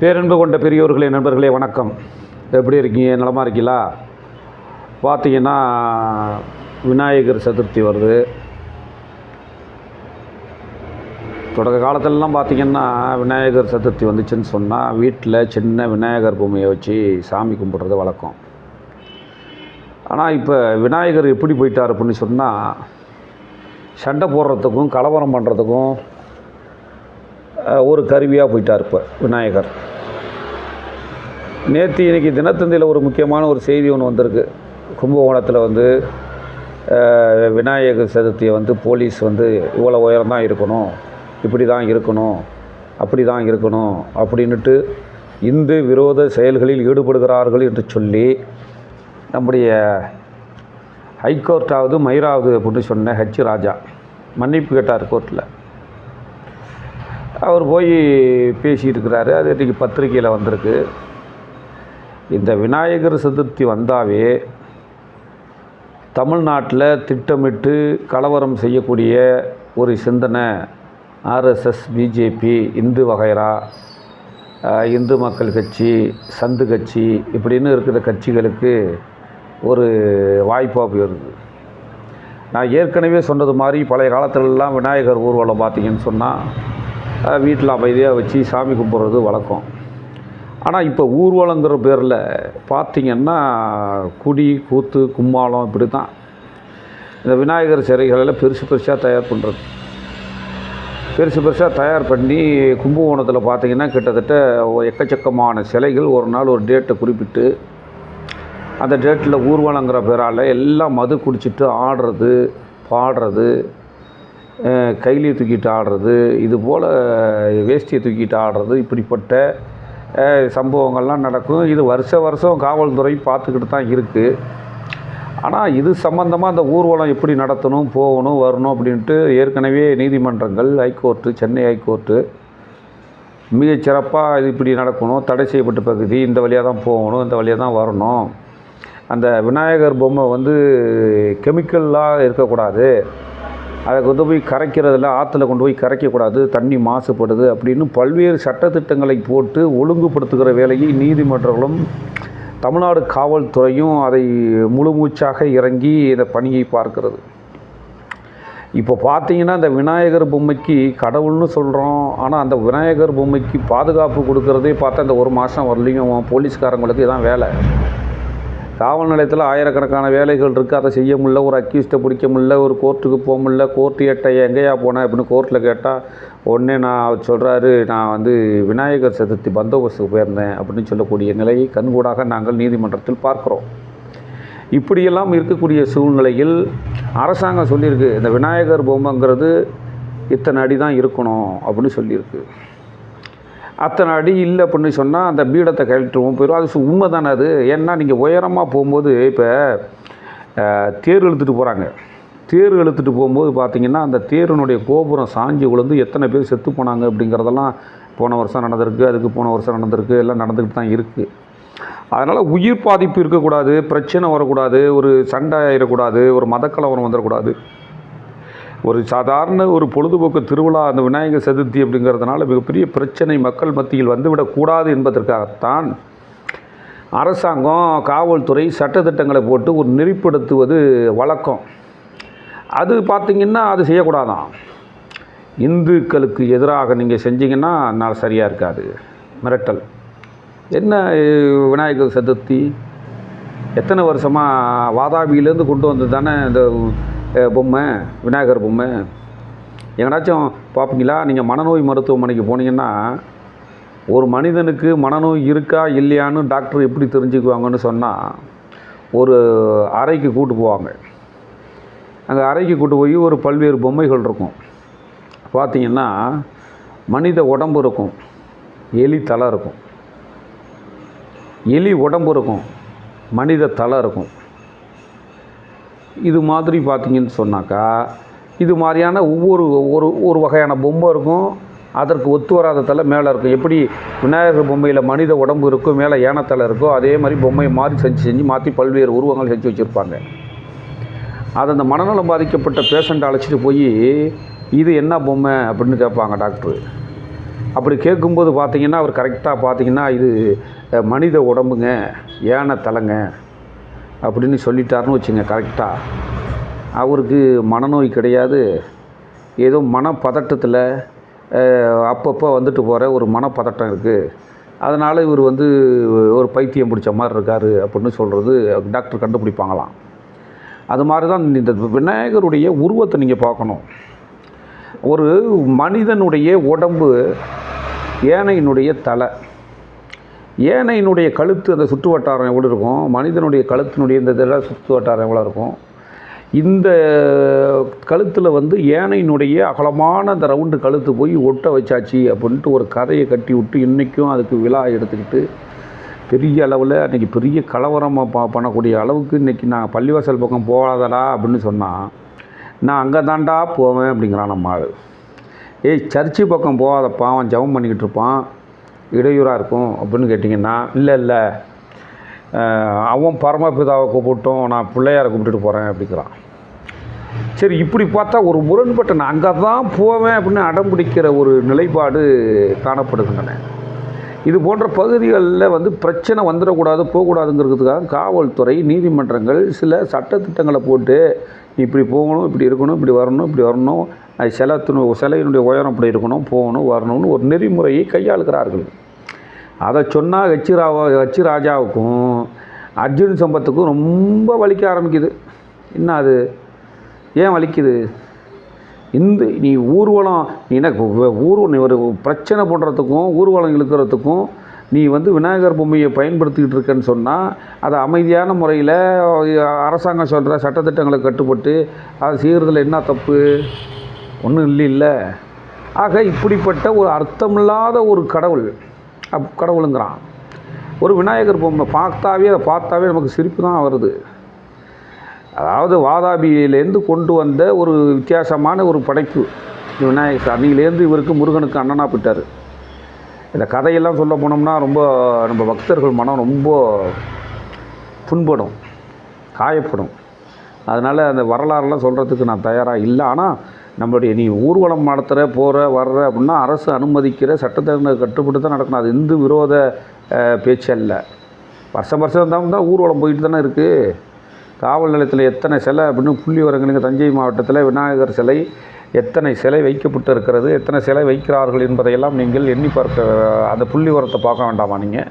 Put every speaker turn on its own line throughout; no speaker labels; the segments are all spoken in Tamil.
பேரன்பு கொண்ட பெரியோர்களே நண்பர்களே வணக்கம். எப்படி இருக்கீங்க? நலமாக இருக்கீங்களா? பார்த்தீங்கன்னா விநாயகர் சதுர்த்தி வருது. தொடக்க காலத்திலலாம் பார்த்திங்கன்னா விநாயகர் சதுர்த்தி வந்துச்சுன்னு சொன்னால் வீட்டில் சின்ன விநாயகர் பொம்மையை வச்சு சாமி கும்பிட்றது வழக்கம். ஆனால் இப்போ விநாயகர் எப்படி போயிட்டார் அப்படின்னு சொன்னால் சண்டை போடுறதுக்கும் கலவரம் பண்ணுறதுக்கும் ஒரு கருவியாக போயிட்டார் இப்போ விநாயகர். நேற்று இன்றைக்கி தினத்தந்தியில் ஒரு முக்கியமான ஒரு செய்தி ஒன்று வந்திருக்கு. கும்பகோணத்தில் வந்து விநாயகர் சதுர்த்தியை வந்து போலீஸ் வந்து இவ்வளோ உயரம் தான் இருக்கணும் இப்படி தான் இருக்கணும் அப்படி தான் இருக்கணும் அப்படின்னுட்டு இந்து விரோத செயல்களில் ஈடுபடுகிறார்கள் என்று சொல்லி நம்முடைய ஹைகோர்ட்டாவது மயிராவது அப்படின்னு சொன்ன ஹெச் ராஜா மன்னிப்பு கேட்டார் கோர்ட்டில் அவர் போய் பேசிகிட்டு இருக்கிறாரு அது இன்றைக்கி பத்திரிக்கையில் வந்திருக்கு. இந்த விநாயகர் சதுர்த்தி வந்தாவே தமிழ்நாட்டில் திட்டமிட்டு கலவரம் செய்யக்கூடிய ஒரு சிந்தனை ஆர்எஸ்எஸ் பிஜேபி இந்து வகைரா இந்து மக்கள் கட்சி சந்து கட்சி இப்படின்னு இருக்கிற கட்சிகளுக்கு ஒரு வாய்ப்பாக போயிருது நான் ஏற்கனவே சொன்னது மாதிரி பழைய காலத்துலலாம் விநாயகர் ஊர்வலம் பார்த்தீங்கன்னு சொன்னால் வீட்டில் அமைதியாக வச்சு சாமி கும்பிட்றது வழக்கம். ஆனால் இப்போ ஊர்வலங்கிற பேரில் பார்த்திங்கன்னா குடி கூத்து கும்மாளம் இப்படி தான் இந்த விநாயகர் சிலைகளெல்லாம் பெருசு பெருசாக தயார் பண்ணுறது பெருசு பெருசாக தயார் பண்ணி கும்பகோணத்தில் பார்த்தீங்கன்னா கிட்டத்தட்ட எக்கச்சக்கமான சிலைகள் ஒரு நாள் ஒரு டேட்டை குறிப்பிட்டு அந்த டேட்டில் ஊர்வலங்கிற பேரால் எல்லாம் மது குடிச்சிட்டு ஆடுறது பாடுறது அஹ், கைலியை தூக்கிட்டு ஆடுறது இது போல் வேஷ்டியை தூக்கிட்டு ஆடுறது இப்படிப்பட்ட சம்பவங்கள்லாம் நடக்கும். இது வருஷ வருஷம் காவல்துறை பார்த்துக்கிட்டு தான் இருக்குது ஆனால் இது சம்மந்தமாக அந்த ஊர்வலம் எப்படி நடத்தணும் போகணும் வரணும் அப்படின்ட்டு ஏற்கனவே நீதிமன்றங்கள் ஹைகோர்ட்டு சென்னை ஹைகோர்ட்டு மிக சிறப்பாக இது இப்படி நடக்கணும். தடை செய்யப்பட்ட பகுதி இந்த வழியாக தான் போகணும் இந்த வழியாக தான் வரணும். அந்த விநாயகர் பொம்மை வந்து கெமிக்கல்லாக இருக்கக்கூடாது. அதை கொண்டு போய் கரைக்கிறதில்ல ஆற்றுல கொண்டு போய் கரைக்கக்கூடாது தண்ணி மாசுபடுது அப்படின்னு பல்வேறு சட்டத்திட்டங்களை போட்டு ஒழுங்குபடுத்துகிற வேலையை நீதிமன்றங்களும் தமிழ்நாடு காவல்துறையும் அதை முழுமூச்சாக இறங்கி இந்த பணியை பார்க்கிறது. இப்போ பார்த்தீங்கன்னா இந்த விநாயகர் பொம்மைக்கு கடவுள்னு சொல்கிறோம் ஆனால் அந்த விநாயகர் பொம்மைக்கு பாதுகாப்பு கொடுக்கறதே பார்த்தா இந்த ஒரு மாதம் வரலையும் போலீஸ்காரங்களுக்கு இதான் வேலை. காவல் நிலையத்தில் ஆயிரக்கணக்கான வேலைகள் இருக்குது அதை செய்ய முடியல ஒரு அக்யூஸ்ட்டை பிடிக்க முடியல ஒரு கோர்ட்டுக்கு போக முடியல. கோர்ட்டு எட்ட எங்கேயா போனேன் அப்படின்னு கோர்ட்டில் கேட்டால் உடனே நான் அவர் சொல்கிறாரு நான் வந்து விநாயகர் சதுர்த்தி பந்தோபஸ்துக்கு போயிருந்தேன் அப்படின்னு சொல்லக்கூடிய நிலையை கண்கூடாக நாங்கள் நீதிமன்றத்தில் பார்க்குறோம். இப்படியெல்லாம் இருக்கக்கூடிய சூழ்நிலையில் அரசாங்கம் சொல்லியிருக்கு இந்த விநாயகர் பொம்மைங்கிறது இத்தனை அடி தான் இருக்கணும் அப்படின்னு சொல்லியிருக்கு. அத்தனை அடி இல்லை அப்படின்னு சொன்னால் அந்த பீடத்தை கழட்டுவோம் போயிடும் அது உண்மை தானே அது? ஏன்னா நீங்கள் உயரமாக போகும்போது இப்போ தேர் இழுத்துட்டு போகிறாங்க தேர் இழுத்துட்டு போகும்போது பார்த்தீங்கன்னா அந்த தேரினுடைய கோபுரம் சாஞ்சி விழுந்து எத்தனை பேர் செத்து போனாங்க அப்படிங்கிறதெல்லாம் போன வருஷம் நடந்திருக்கு அதுக்கு போன வருஷம் நடந்திருக்கு எல்லாம் நடந்துக்கிட்டு தான் இருக்குது அதனால் உயிர் பாதிப்பு இருக்கக்கூடாது பிரச்சனை வரக்கூடாது ஒரு சண்டை ஆகிடக்கூடாது ஒரு மதக்கலவரம் வந்துடக்கூடாது. ஒரு சாதாரண ஒரு பொழுதுபோக்கு திருவிழா அந்த விநாயகர் சதுர்த்தி அப்படிங்கிறதுனால மிகப்பெரிய பிரச்சனை மக்கள் மத்தியில் வந்துவிடக்கூடாது என்பதற்காகத்தான் அரசாங்கம் காவல்துறை சட்டத்திட்டங்களை போட்டு ஒரு நெறிப்படுத்துவது வழக்கம். அது பார்த்திங்கன்னா அது செய்யக்கூடாதான். இந்துக்களுக்கு எதிராக நீங்கள் செஞ்சீங்கன்னா நான் சரியாக இருக்காது. மிரட்டல். என்ன விநாயகர் சதுர்த்தி? எத்தனை வருஷமாக வாதாபியிலேருந்து கொண்டு வந்து தானே? இந்த பொம்மை விநாயகர் பொம்மை. எங்கனாச்சும் பார்ப்பீங்களா நீங்கள் மனநோய் மருத்துவமனைக்கு போனீங்கன்னா ஒரு மனிதனுக்கு மனநோய் இருக்கா இல்லையான்னு டாக்டர் எப்படி தெரிஞ்சுக்குவாங்கன்னு சொன்னால் ஒரு அறைக்கு கூட்டு போவாங்க. அங்கே அறைக்கு கூட்டு போய் ஒரு பல்வேறு பொம்மைகள் இருக்கும். பார்த்தீங்கன்னா மனித உடம்பு இருக்கும். எலி தலை இருக்கும். எலி உடம்பு இருக்கும். மனித தலை இருக்கும். இது மாதிரி பார்த்தீங்கன்னு சொன்னாக்கா இது மாதிரியான ஒவ்வொரு ஒரு ஒரு வகையான பொம்மை இருக்கும். அதற்கு ஒத்து வராத தலை மேலே இருக்கும். எப்படி விநாயகர் பொம்மையில் மனித உடம்பு இருக்கும் மேலே யானைத்தலை இருக்கோ அதே மாதிரி பொம்மையை மாறி செஞ்சு செஞ்சு மாற்றி பல்வேறு உருவங்கள் செஞ்சு வச்சுருப்பாங்க. அது அந்த மனநலம் பாதிக்கப்பட்ட பேஷண்ட்டை அழைச்சிட்டு போய் இது என்ன பொம்மை? அப்படின்னு கேட்பாங்க டாக்டரு. அப்படி கேட்கும்போது பார்த்தீங்கன்னா அவர் கரெக்டாக பார்த்தீங்கன்னா இது மனித உடம்புங்க ஏன தலைங்க. அப்படின்னு சொல்லிட்டாருன்னு வச்சுங்க கரெக்டாக அவருக்கு மனநோய் கிடையாது. ஏதோ மனப்பதட்டத்தில் அப்பப்போ வந்துட்டு போகிற ஒரு மனப்பதட்டம் இருக்குது அதனால் இவர் வந்து ஒரு பைத்தியம் பிடிச்ச மாதிரி இருக்கார் அப்படின்னு சொல்கிறது டாக்டர் கண்டுபிடிப்பாங்களாம். அது மாதிரி தான் இந்த விநாயகருடைய உருவத்தை நீங்கள் பார்க்கணும். ஒரு மனிதனுடைய உடம்பு ஏனையினுடைய தலை. யானையினுடைய கழுத்து அந்த சுற்று வட்டாரம் எவ்வளோ இருக்கும்? மனிதனுடைய கழுத்தினுடைய இந்த இதில் சுற்று வட்டாரம் எவ்வளோ இருக்கும்? இந்த கழுத்தில் வந்து யானையினுடைய அகலமான அந்த ரவுண்டு கழுத்து போய் ஒட்ட வச்சாச்சு அப்படின்ட்டு ஒரு கதையை கட்டி விட்டு இன்றைக்கும் அதுக்கு விழா எடுத்துக்கிட்டு பெரிய அளவில் அன்றைக்கி பெரிய கலவரமாக ப பண்ணக்கூடிய அளவுக்கு இன்றைக்கி நான் பள்ளிவாசல் பக்கம் போகாதடா அப்படின்னு சொன்னால் நான் அங்கே தாண்டா போவேன் அப்படிங்கிறான் நம்ம ஆள். ஏய் சர்ச்சு பக்கம் போகாதப்பா அவன் ஜெபம் பண்ணிக்கிட்டு இருப்பான். இடையூறாக இருக்கும் அப்படின்னு கேட்டிங்கன்னா இல்லை இல்லை. அவன் பரமபிதாவை கூப்பிட்டோம் நான் பிள்ளையாரை கூப்பிட்டுட்டு போகிறேன் அப்படிங்கிறான். சரி இப்படி பார்த்தா ஒரு முரண்பட்ட நான் அங்கே தான் போவேன் அப்படின்னு அடம் பிடிக்கிற ஒரு நிலைப்பாடு காணப்படுகின்றன. இது போன்ற பகுதிகளில் வந்து பிரச்சனை வந்துடக்கூடாது போகக்கூடாதுங்கிறதுக்காக காவல்துறை நீதிமன்றங்கள் சில சட்டத்திட்டங்களை போட்டு இப்படி போகணும் இப்படி இருக்கணும் இப்படி வரணும் இப்படி வரணும். அது சிலத்தினு சிலையினுடைய உயரம் இப்படி இருக்கணும் போகணும் வரணும்னு ஒரு நெறிமுறையை கையாளுகிறார்கள். அதை சொன்னால் ஹெச் ராவா ஹெச் ராஜாவுக்கும் அர்ஜுன் சம்பத்துக்கும் ரொம்ப வலிக்க ஆரம்பிக்குது. என்ன அது? ஏன் வலிக்குது? இந்த நீ ஊர்வலம் நீ என்ன வு- ஊர்வலம் நீ ஒரு பிரச்சனை பண்ணுறதுக்கும் ஊர்வலம் இழுக்கிறதுக்கும் நீ வந்து விநாயகர் பொம்மையை பயன்படுத்திக்கிட்டு இருக்கேன்னு சொன்னால் அதை அமைதியான முறையில் அரசாங்கம் சொல்கிற சட்டத்திட்டங்களை கட்டுப்பட்டு அதை செய்கிறதுல என்ன தப்பு? ஒன்றும் இல்லை இல்லை ஆக இப்படிப்பட்ட ஒரு அர்த்தமில்லாத ஒரு கடவுள் அப் கடவுளுங்கிறான். ஒரு விநாயகர் பொம்மை பார்த்தாவே அதை பார்த்தாவே நமக்கு சிரிப்பு தான் வருது. அதாவது வாதாபியிலேருந்து கொண்டு வந்த ஒரு வித்தியாசமான ஒரு படைப்பு. விநாயகர் சாமியிலேருந்து இவருக்கு முருகனுக்கு அண்ணனாக போயிட்டார். இந்த கதையெல்லாம் சொல்ல போனோம்னா ரொம்ப நம்ம பக்தர்கள் மனம் ரொம்ப புண்படும் காயப்படும். அதனால் அந்த வரலாறுலாம் சொல்கிறதுக்கு நான் தயாராக இல்லை. ஆனால் நம்மளுடைய நீ ஊர்வலம் நடத்துகிற போகிற வர்ற அப்படின்னா அரசு அனுமதிக்கிற சட்டத்தை கட்டுப்பட்டு தான் நடக்கணும். அது இந்து விரோத பேச்சு அல்ல. வருஷம் வருஷம் தான் தான் ஊர்வலம் போயிட்டு தானே இருக்குது காவல் நிலையத்தில் எத்தனை சிலை அப்படின்னு புள்ளி வரங்களுக்கு தஞ்சை மாவட்டத்தில் விநாயகர் சிலை எத்தனை சிலை வைக்கப்பட்டு இருக்கிறது எத்தனை சிலை வைக்கிறார்கள் என்பதையெல்லாம் நீங்கள் எண்ணி பார்க்க அந்த புள்ளி உரத்தை பார்க்க வேண்டாமா நீங்கள்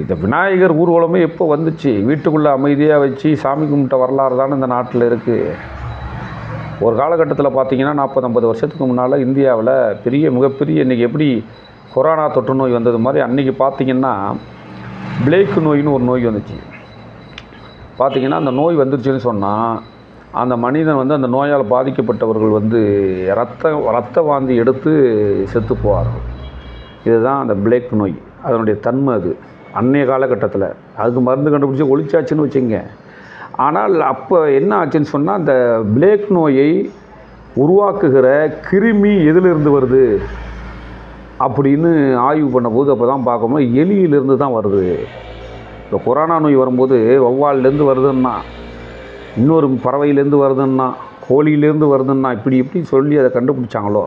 இந்த விநாயகர் ஊர்வலமே எப்போ வந்துச்சு? வீட்டுக்குள்ளே அமைதியாக வச்சு சாமி கும்பிட்ட வரலாறு தானே இந்த நாட்டில் இருக்குது ஒரு காலகட்டத்தில் பார்த்தீங்கன்னா நாற்பது ஐம்பது வருஷத்துக்கு முன்னால் இந்தியாவில் பெரிய மிகப்பெரிய இன்றைக்கி எப்படி கொரோனா தொற்று நோய் வந்தது மாதிரி அன்றைக்கி பார்த்தீங்கன்னா பிளேக் நோயின்னு ஒரு நோய் வந்துச்சு. பார்த்தீங்கன்னா அந்த நோய் வந்துருச்சுன்னு சொன்னால் அந்த மனிதன் வந்து அந்த நோயால் பாதிக்கப்பட்டவர்கள் வந்து ரத்த ரத்த வாந்தி எடுத்து செத்து போவார்கள். இதுதான் அந்த பிளேக் நோய். அதனுடைய தன்மை அது. அன்னைய காலகட்டத்தில். அதுக்கு மருந்து கண்டுபிடிச்சி ஒழிச்சாச்சுன்னு வச்சுங்க ஆனால் அப்போ என்ன ஆச்சுன்னு சொன்னால் அந்த பிளேக் நோயை உருவாக்குகிற கிருமி எதிலிருந்து வருது அப்படின்னு ஆய்வு பண்ணும்போது அப்போ தான் பார்க்கும்போது எலியிலிருந்து தான் வருது. இப்போ கொரோனா நோய் வரும்போது வௌவால்லேருந்து வருதுன்னா இன்னொரு பறவையிலேருந்து வருதுன்னா கோழியிலேருந்து வருதுன்னா இப்படி இப்படி சொல்லி அதை கண்டுபிடிச்சாங்களோ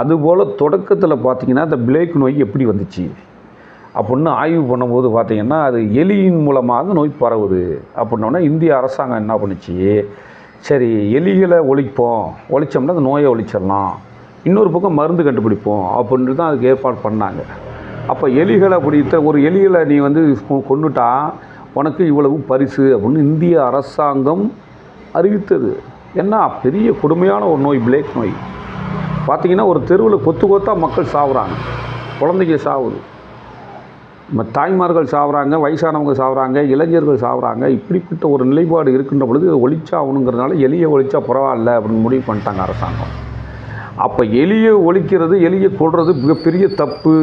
அதுபோல் தொடக்கத்தில் பார்த்தீங்கன்னா இந்த பிளேக் நோய் எப்படி வந்துச்சு? அப்படின்னு ஆய்வு பண்ணும்போது பார்த்தீங்கன்னா அது எலியின் மூலமாக நோய் பரவுது. அப்படின்னோடனே இந்திய அரசாங்கம் என்ன பண்ணுச்சு? சரி எலிகளை ஒழிப்போம். ஒழிச்சோம்னா அந்த நோயை ஒழிச்சிடலாம். இன்னொரு பக்கம் மருந்து கண்டுபிடிப்போம் அப்படின்ட்டு தான் அதுக்கு ஏற்பாடு பண்ணாங்க. அப்போ எலிகளை பிடித்த ஒரு எலிகளை நீ வந்து கொ- உனக்கு இவ்வளவு பரிசு அப்படின்னு இந்திய அரசாங்கம் அறிவித்தது. என்ன பெரிய கொடுமையான ஒரு நோய் பிளேக் நோய். பார்த்திங்கன்னா ஒரு தெருவில் கொத்து கொத்தா மக்கள் சாவுறாங்க. குழந்தைங்க சாகுது தாய்மார்கள் சாவுறாங்க வயசானவங்க சாப்பிட்றாங்க இளைஞர்கள் சாவுறாங்க இப்படிப்பட்ட ஒரு நிலைப்பாடு இருக்கின்ற பொழுது இதை ஒழிச்சாகணுங்கிறதுனால எலியை ஒழிச்சா பரவாயில்ல அப்படின்னு முடிவு பண்ணிட்டாங்க அரசாங்கம். அப்போ எலியை ஒழிக்கிறது எலியை கொள்வது மிகப்பெரிய தப்பு.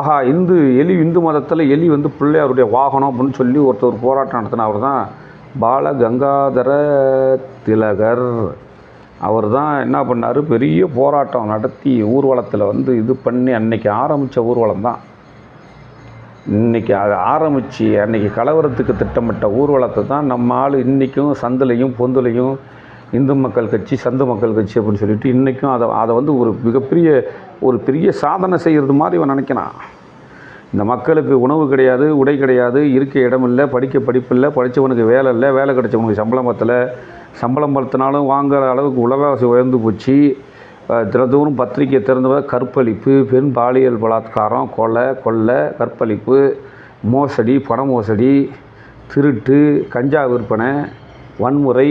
ஆஹா இந்து எலி இந்து மதத்தில் எலி வந்து பிள்ளையாருடைய வாகனம் அப்படின்னு சொல்லி ஒருத்தர் போராட்டம் நடத்தினவர் தான் பால கங்காதர திலகர். அவர் தான் என்ன பண்ணார்? பெரிய போராட்டம் நடத்தி ஊர்வலத்தில் வந்து இது பண்ணி அன்னைக்கு ஆரம்பித்த ஊர்வலம் தான். இன்றைக்கி அதை ஆரம்பித்து அன்றைக்கி கலவரத்துக்கு திட்டமிட்ட ஊர்வலத்தை தான் நம்ம ஆள் இன்றைக்கும் சந்திலையும் பொந்துலையும் இந்து மக்கள் கட்சி சந்து மக்கள் கட்சி அப்படின்னு சொல்லிட்டு இன்றைக்கும் அதை அதை வந்து ஒரு மிகப்பெரிய ஒரு பெரிய சாதனை செய்கிறது மாதிரி இவன் நினைக்கிறான். இந்த மக்களுக்கு உணவு கிடையாது உடை கிடையாது இருக்க இடம் இல்லை படிக்க படிப்பு இல்லை படித்தவனுக்கு வேலை இல்லை வேலை கிடைச்சவனுக்கு சம்பளம் பத்தலை சம்பளம் பத்தினாலும் வாங்குகிற அளவுக்கு உலகவாசி உயர்ந்து போச்சு. தினந்தோறும் பத்திரிக்கை திறந்தவர் கற்பழிப்பு பெண் பாலியல் பலாத்காரம் கொலை கொள்ளை கற்பழிப்பு மோசடி பண மோசடி திருட்டு கஞ்சா விற்பனை வன்முறை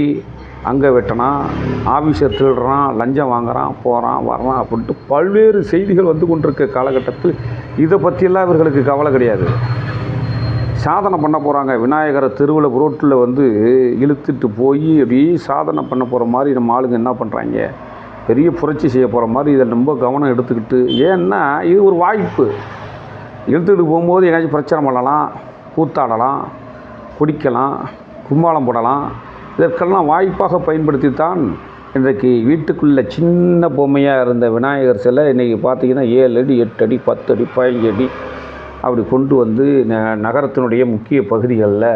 அங்கே வெட்டினான் ஆஃபீஸர் திருடுறான் லஞ்சம் வாங்குறான் போகிறான் வர்றான் அப்படின்ட்டு பல்வேறு செய்திகள் வந்து கொண்டிருக்க காலகட்டத்தில் இதை பற்றியெல்லாம் இவர்களுக்கு கவலை கிடையாது. சாதனை பண்ண போகிறாங்க விநாயகரை தெருவில் ரோட்டில் வந்து இழுத்துட்டு போய் அப்படியே சாதனை பண்ண போகிற மாதிரி நம்ம ஆளுங்க என்ன பண்ணுறாங்க பெரிய புரட்சி செய்ய போகிற மாதிரி இதை ரொம்ப கவனம் எடுத்துக்கிட்டு ஏன்னா இது ஒரு வாய்ப்பு. இழுத்துக்கிட்டு போகும்போது எங்கேயாச்சும் பிரச்சனை பண்ணலாம் கூத்தாடலாம் குடிக்கலாம் கும்பாலம் போடலாம். இதற்கெல்லாம் வாய்ப்பாக பயன்படுத்தி தான் இன்றைக்கு வீட்டுக்குள்ளே சின்ன பொம்மையாக இருந்த விநாயகர் சிலை இன்றைக்கி பார்த்தீங்கன்னா ஏழு அடி எட்டு அடி பத்து அடி பதினஞ்சு அடி அப்படி கொண்டு வந்து ந நகரத்தினுடைய முக்கிய பகுதிகளில்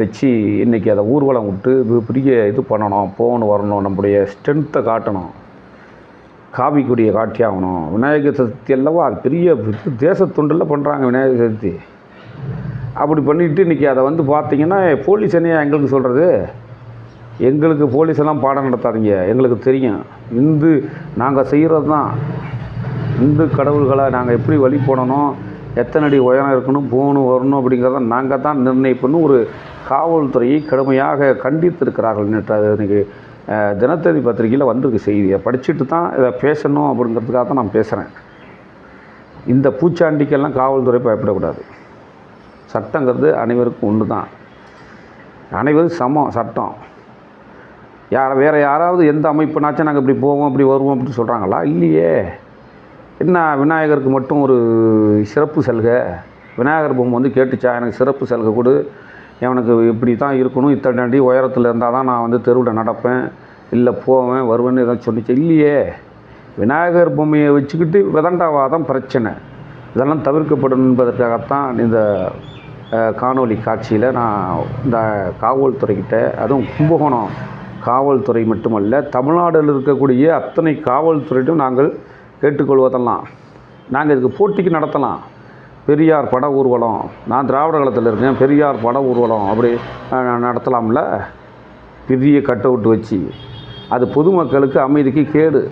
வச்சு இன்றைக்கி அதை ஊர்வலம் விட்டு பெரிய இது பண்ணணும் போகணும் வரணும் நம்முடைய ஸ்ட்ரென்த்தை காட்டணும். காவி கொடியை காட்டி ஆகணும் விநாயகர் சதுர்த்தி அல்லவா? அது பெரிய தொண்டில் பண்ணுறாங்க விநாயகர் சதுர்த்தி. அப்படி பண்ணிவிட்டு இன்றைக்கி அதை வந்து பார்த்தீங்கன்னா போலீஸ் என்னையா எங்களுக்கு சொல்கிறது எங்களுக்கு போலீஸ் எல்லாம் பாடம் நடத்தாதீங்க. எங்களுக்கு தெரியும். இந்து நாங்கள் செய்கிறது தான் இந்து கடவுள்களை நாங்கள் எப்படி வழி போடணும்? எத்தனை அடி உயரம் இருக்கணும்? போகணும் வரணும் அப்படிங்கிறத நாங்கள் தான் நிர்ணயிப்பணும் ஒரு காவல்துறையை கடுமையாக கண்டித்திருக்கிறார்கள் நேற்று அது இன்றைக்கி தினத்தந்தி பத்திரிகையில் வந்திருக்கு செய்தியை படிச்சுட்டு தான் இதை பேசணும் அப்படிங்கிறதுக்காக தான் நான் பேசுகிறேன் இந்த பூச்சாண்டிக்கெல்லாம் காவல்துறை பயப்படக்கூடாது. சட்டங்கிறது அனைவருக்கும் ஒன்று தான். அனைவரும் சமம் சட்டம். யார் வேறு யாராவது எந்த அமைப்புனாச்சும் நாங்கள் இப்படி போவோம் இப்படி வருவோம் அப்படின்னு சொல்கிறாங்களா இல்லையே. என்ன விநாயகருக்கு மட்டும் ஒரு சிறப்பு சலுகை? விநாயகர் பொம்மை வந்து கேட்டுச்சா? எனக்கு சிறப்பு சலுகை கொடு. எனக்கு இப்படி தான் இருக்கணும் இத்தனை அடி உயரத்தில் இருந்தால் தான் நான் வந்து தெருவில் நடப்பேன் இல்லை போவேன் வருவேன்னு எதாவது சொன்னிச்சு இல்லையே. விநாயகர் பொம்மையை வச்சுக்கிட்டு விதண்டாவாதம் பிரச்சனை. இதெல்லாம் தவிர்க்கப்படும் என்பதற்காகத்தான் இந்த காணொலி காட்சியில் நான் இந்த காவல்துறைக்கிட்ட அதுவும் கும்பகோணம் காவல்துறை மட்டுமல்ல தமிழ்நாட்டில் இருக்கக்கூடிய அத்தனை காவல்துறையிட்டும் நாங்கள் கேட்டுக்கொள்வதெல்லாம் நாங்கள் இதுக்கு போட்டிக்கு நடத்தலாம். பெரியார் பட ஊர்வலம். நான் திராவிட கழகத்தில் இருக்கேன். பெரியார் பட ஊர்வலம். அப்படி நடத்தலாம்ல? பெரிய கட் அவுட் வச்சு. அது பொதுமக்களுக்கு அமைதிக்கு கேடு.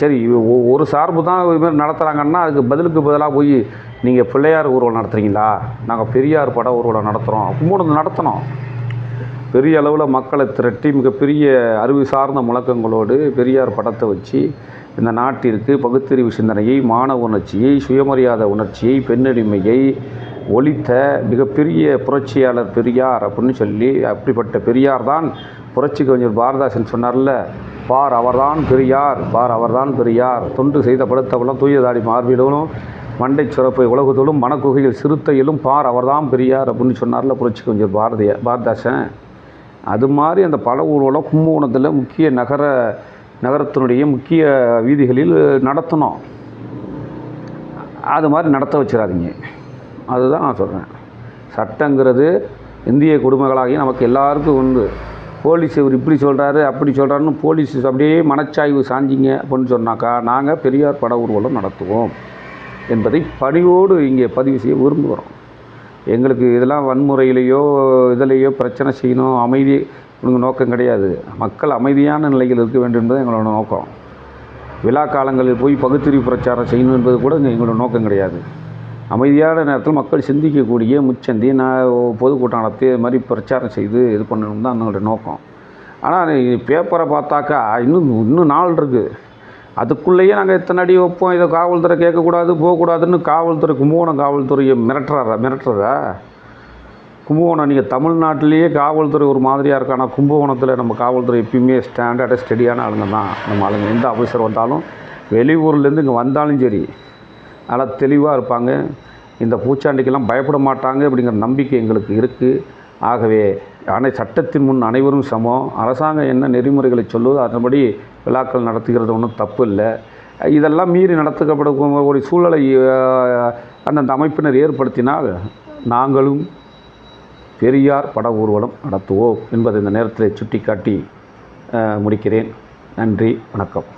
சரி ஒரு சார்பு தான் இது மாதிரி நடத்துகிறாங்கன்னா அதுக்கு பதிலுக்கு பதிலாக போய் நீங்கள் பிள்ளையார் ஊர்வலம் நடத்துகிறீங்களா நாங்கள் பெரியார் பட ஊர்வலம் நடத்துகிறோம் கும்பகோணம் நடத்தணும். பெரிய அளவில் மக்களை திரட்டி மிகப்பெரிய அறிவு சார்ந்த முழக்கங்களோடு பெரியார் படத்தை வச்சு இந்த நாட்டிற்கு பகுத்தறிவு சிந்தனையை மாணவ உணர்ச்சியை சுயமரியாதை உணர்ச்சியை பெண்ணடிமையை ஒழித்த மிகப்பெரிய புரட்சியாளர் பெரியார் அப்படின்னு சொல்லி அப்படிப்பட்ட பெரியார் தான் புரட்சி கவிஞர் பாரதாசன் சொன்னார்ல பார் அவர்தான் பெரியார் பார் அவர்தான் பெரியார். தொண்டு செய்த படுத்தவளம் தூயதாடி மார்பிலும் மண்டை சுரப்பை உலகத்தோடும் மனக்குகையில் சிறுத்தையிலும் பார் அவர்தான் பெரியார் அப்படின்னு சொன்னார்ல புரட்சி கவிஞர் பாரதிய பாரதாசன். அது மாதிரி அந்த பல ஊர்வலம் கும்பகோணத்தில் முக்கிய நகர நகரத்தினுடைய முக்கிய வீதிகளில் நடத்தணும். அது மாதிரி நடத்த வச்சிடாதீங்க. அதுதான் நான் சொல்கிறேன் சட்டங்கிறது இந்திய குடும்பங்களாகி நமக்கு எல்லாருக்கும் உண்டு. போலீஸ் இவர் இப்படி சொல்கிறாரு அப்படி சொல்கிறாருன்னு போலீஸ் அப்படியே மனச்சாய்வு சாஞ்சிங்க அப்படின்னு சொன்னாக்கா நாங்கள் பெரியார் பட ஊர்வலம் நடத்துவோம் என்பதை பணிவோடு இங்கே பதிவு செய்ய விரும்புகிறோம். எங்களுக்கு இதெல்லாம் வன்முறையிலேயோ இதிலேயோ பிரச்சனை செய்யணும் அமைதி இவங்க நோக்கம் கிடையாது. மக்கள் அமைதியான நிலையில் இருக்க வேண்டும் என்பது எங்களோட நோக்கம். விழா காலங்களில் போய் பகுத்தறிவு பிரச்சாரம் செய்யணும் என்பது கூட எங்களோட நோக்கம் கிடையாது. அமைதியான நேரத்தில் மக்கள் சிந்திக்கக்கூடிய முச்சந்தி நான் பொதுக்கூட்டம் நடத்தி இது மாதிரி பிரச்சாரம் செய்து இது பண்ணணும் தான் எங்களோட நோக்கம். ஆனால் பேப்பரை பார்த்தாக்கா இன்னும் இன்னும் நாள் இருக்குது அதுக்குள்ளேயே நாங்கள் எத்தனை அடி வைப்போம்? இதை காவல்துறை கேட்கக்கூடாது போகக்கூடாதுன்னு காவல்துறை கும்பகோணம் காவல்துறையை மிரட்டுறாரா மிரட்டுறதா? கும்பகோணம் நீங்கள் தமிழ்நாட்டிலேயே காவல்துறை ஒரு மாதிரியாக இருக்கான ஆனால் கும்பகோணத்தில் நம்ம காவல்துறை எப்பயுமே ஸ்டாண்டர்டாக ஸ்டெடியான ஆளுங்க தான். நம்ம ஆளுங்க எந்த ஆஃபீஸர் வந்தாலும் வெளியூர்லேருந்து இங்கே வந்தாலும் சரி நல்லா தெளிவாக இருப்பாங்க. இந்த பூச்சாண்டிக்கெல்லாம் பயப்பட மாட்டாங்க அப்படிங்கிற நம்பிக்கை எங்களுக்கு இருக்குது ஆகவே அனை சட்டத்தின் முன் அனைவரும் சமம். அரசாங்கம் என்ன நெறிமுறைகளை சொல்லுதோ அதன்படி விழாக்கள் நடத்துகிறது ஒன்றும் தப்பு இல்லை. இதெல்லாம் மீறி நடத்தப்படும் ஒரு சூழலை அந்தந்த அமைப்பினர் ஏற்படுத்தினால் நாங்களும் பெரியார் பட ஊர்வலம் நடத்துவோம் என்பதை இந்த நேரத்தில் சுட்டிக்காட்டி முடிக்கிறேன். நன்றி வணக்கம்.